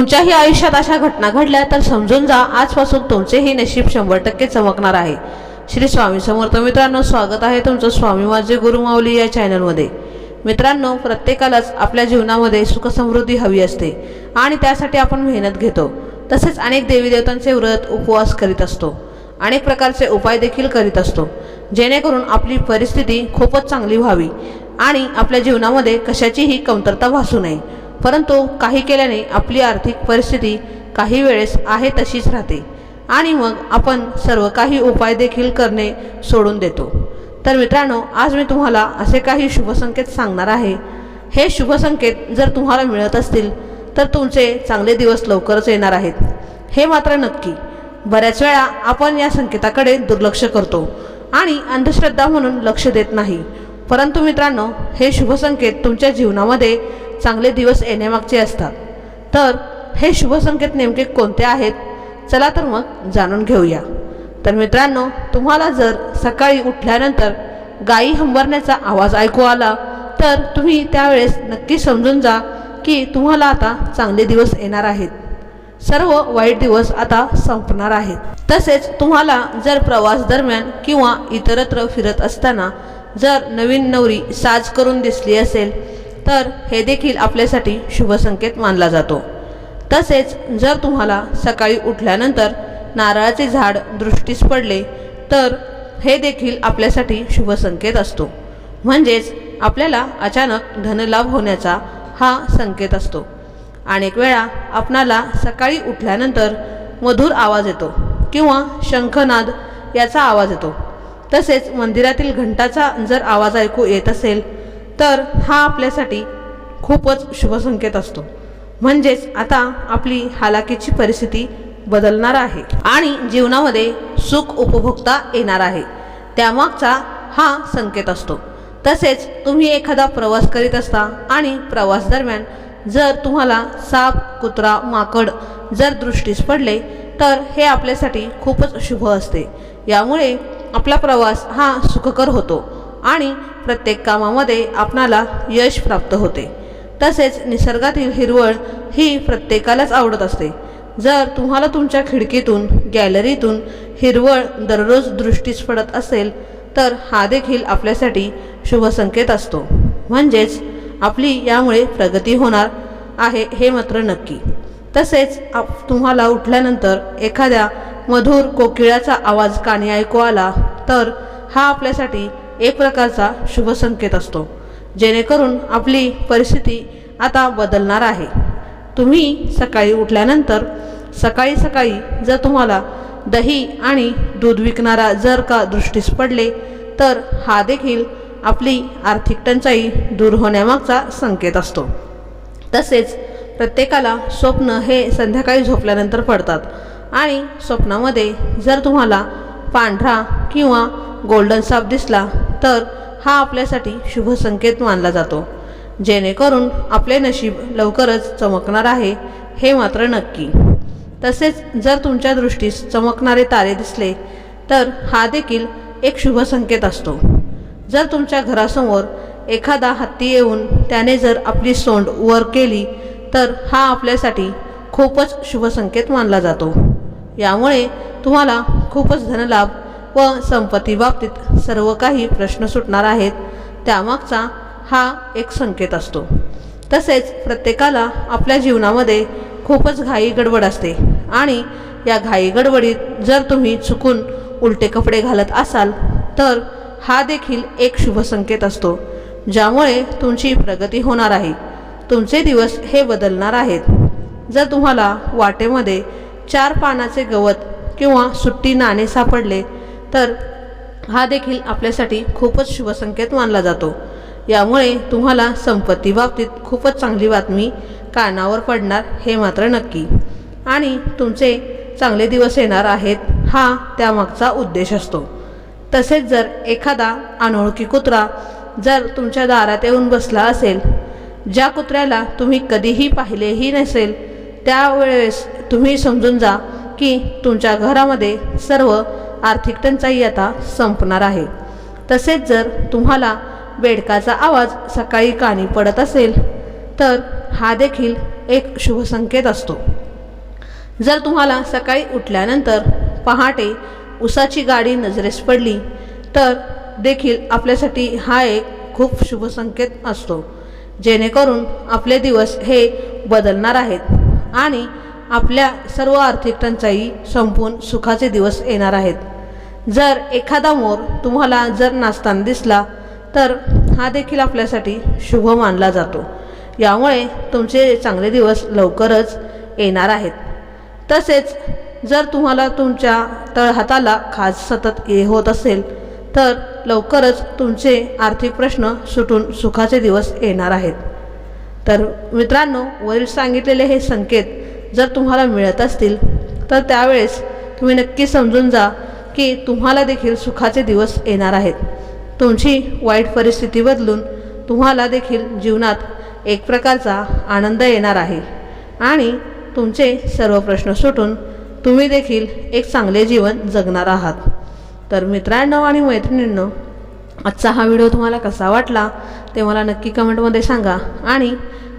तुमच्याही आयुष्यात अशा घटना घडल्या तर समजून जा आजपासून तुमचेही नशीब शंभर टक्के चमकणार आहे. श्री स्वामी समर्थ मित्रांनो स्वागत आहे तुमचं स्वामी माझे गुरुमाऊली या चॅनलमध्ये. मित्रांनो प्रत्येकालाच आपल्या जीवनामध्ये सुखसमृद्धी हवी असते आणि त्यासाठी आपण मेहनत घेतो. तसेच अनेक देवीदेवतांचे व्रत उपवास करीत असतो. अनेक प्रकारचे उपाय देखील करीत असतो. जेणेकरून आपली परिस्थिती खूपच चांगली व्हावी आणि आपल्या जीवनामध्ये कशाचीही कमतरता भासू नये. परंतु काही केल्याने आपली आर्थिक परिस्थिती काही वेळेस आहे तशीच राहते. आणि मग आपण सर्व काही उपाय देखील करणे सोडून देतो. तर मित्रांनो आज मी तुम्हाला असे काही शुभसंकेत सांगणार आहे. हे शुभसंकेत जर तुम्हाला मिळत असतील तर तुमचे चांगले दिवस लवकरच येणार आहेत. हे मात्र नक्की. बऱ्याच वेळा आपण या संकेताकडे दुर्लक्ष करतो आणि अंधश्रद्धा म्हणून लक्ष देत नाही. परंतु मित्रांनो हे शुभसंकेत तुमच्या जीवनामध्ये चांगले दिवस येण्यामागचे असतात. तर हे शुभसंकेत नेमके कोणते आहेत? चला तर मग जाणून घेऊया. तर मित्रांनो तुम्हाला जर सकाळी उठल्यानंतर गायी हंबरण्याचा आवाज ऐकू आला तर तुम्ही त्यावेळेस नक्की समजून जा की तुम्हाला आता चांगले दिवस येणार आहेत. सर्व वाईट दिवस आता संपणार आहेत. तसेच तुम्हाला जर प्रवास दरम्यान किंवा इतरत्र फिरत असताना जर नवीन नवरी साज करून दिसली असेल तर हे देखील आपल्यासाठी शुभसंकेत मानला जातो. तसेच जर तुम्हाला सकाळी उठल्यानंतर नारळाचे झाड दृष्टीस पडले तर हे देखील आपल्यासाठी शुभसंकेत असतो. म्हणजेच आपल्याला अचानक धनलाभ होण्याचा हा संकेत असतो. अनेक वेळा आपणाला सकाळी उठल्यानंतर मधुर आवाज येतो किंवा शंखनाद याचा आवाज येतो. तसेच मंदिरातील घंटाचा जर आवाज ऐकू येत असेल तर हा आपल्यासाठी खूपच शुभसंकेत असतो. म्हणजेच आता आपली हालाकीची परिस्थिती बदलणार आहे आणि जीवनामध्ये सुख उपभोगता येणार आहे. त्यामागचा हा संकेत असतो. तसेच तुम्ही एखादा प्रवास करीत असता आणि प्रवास दरम्यान जर तुम्हाला साप कुत्रा माकड जर दृष्टीस पडले तर हे आपल्यासाठी खूपच शुभ असते. यामुळे आपला प्रवास हा सुखकर होतो. आणि प्रत्येक कामामध्ये आपणाला यश प्राप्त होते. तसेच निसर्गातील हिरवळ ही प्रत्येकालाच आवडत असते. जर तुम्हाला तुमच्या खिडकीतून गॅलरीतून हिरवळ दररोज दृष्टीस पडत असेल तर हा देखील आपल्यासाठी शुभसंकेत असतो. म्हणजेच आपली यामुळे प्रगती होणार आहे हे मात्र नक्की. तसेच आप तुम्हाला उठल्यानंतर एखाद्या मधुर कोकिळाचा आवाज कानी ऐकू आला तर हा आपल्यासाठी एक प्रकारचा शुभसंकेत असतो जेणेकरून आपली परिस्थिती आता बदलणार आहे. तुम्ही सकाळी उठल्यानंतर सकाळी सकाळी जर तुम्हाला दही आणि दूध विकणारा जर का दृष्टीस पडले तर हा देखील आपली आर्थिक टंचाई दूर होण्यामागचा संकेत असतो. तसेच प्रत्येकाला स्वप्न हे संध्याकाळी झोपल्यानंतर पडतात आणि स्वप्नामध्ये जर तुम्हाला पांढरा किंवा गोल्डन साप दिसला तर हा आपल्यासाठी शुभ संकेत मानला जातो. जेणेकरून आपले नशीब लवकरच चमकणार आहे हे मात्र नक्की. तसेच जर तुमच्या दृष्टीस चमकणारे तारे दिसले तर हा देखील एक शुभ संकेत असतो. जर तुमच्या घरासमोर एखादा हत्ती येऊन त्याने जर आपली सोंड वर केली तर हा आपल्यासाठी खूपच शुभ संकेत मानला जातो. यामुळे तुम्हाला खूपच धनलाभ व संपत्ती बाबतीत सर्व काही प्रश्न सुटणार आहेत. त्यामागचा हा एक संकेत असतो. तसेच प्रत्येकाला आपल्या जीवनामध्ये खूपच घाई गडबड असते. आणि या घाई गडबडीत जर तुम्ही चुकून उलटे कपडे घालत असाल तर हा देखील एक शुभ संकेत असतो ज्यामुळे तुमची प्रगती होणार आहे. तुमचे दिवस हे बदलणार आहेत. जर तुम्हाला वाटेमध्ये चार पानाचे गवत किंवा सुट्टी नाणे सापडले तर हा देखील आपल्यासाठी खूपच शुभसंकेत मानला जातो. यामुळे तुम्हाला संपत्ती बाबतीत खूपच चांगली बातमी कानावर पडणार हे मात्र नक्की. आणि तुमचे चांगले दिवस येणार आहेत हा त्यामागचा उद्देश असतो. तसेच जर एखादा अनोळखी कुत्रा जर तुमच्या दारात येऊन बसला असेल ज्या कुत्र्याला तुम्ही कधीही पाहिलेही नसेल त्यावेळेस तुम्ही समजून जा की तुमच्या घरामध्ये सर्व आर्थिक टंचाई आता संपणार आहे. तसेच जर तुम्हाला बेडकाचा आवाज सकाळी कानी पडत असेल तर हा देखील एक शुभ संकेत असतो. जर तुम्हाला सकाळी उठल्यानंतर पहाटे उसाची गाडी नजरेस पडली तर देखील आपल्यासाठी हा एक खूप शुभ संकेत असतो जेणेकरून आपले दिवस हे बदलणार आहेत. आणि आपल्या सर्व आर्थिक टंचाई संपून सुखाचे दिवस येणार आहेत. जर एखादा मोर तुम्हाला जर नाचताना दिसला तर हा देखील आपल्यासाठी शुभ मानला जातो. यामुळे तुमचे चांगले दिवस लवकरच येणार आहेत. तसेच जर तुम्हाला तुमच्या तळहाताला खाज सतत ये होत असेल तर लवकरच तुमचे आर्थिक प्रश्न सुटून सुखाचे दिवस येणार आहेत. तर मित्रांनो वरील सांगितलेले हे संकेत जर तुम्हाला मिळत असतील तर त्यावेळेस तुम्ही नक्की समजून जा की तुम्हाला देखील सुखाचे दिवस येणार आहेत. तुमची वाईट परिस्थिती बदलून तुम्हाला देखील जीवनात एक प्रकारचा आनंद येणार आहे. आणि तुमचे सर्व प्रश्न सुटून तुम्ही देखील एक चांगले जीवन जगणार आहात. तर मित्रांनो आणि मैत्रिणींनो आजचा हा व्हिडिओ तुम्हाला कसा वाटला ते मला नक्की कमेंटमध्ये सांगा आणि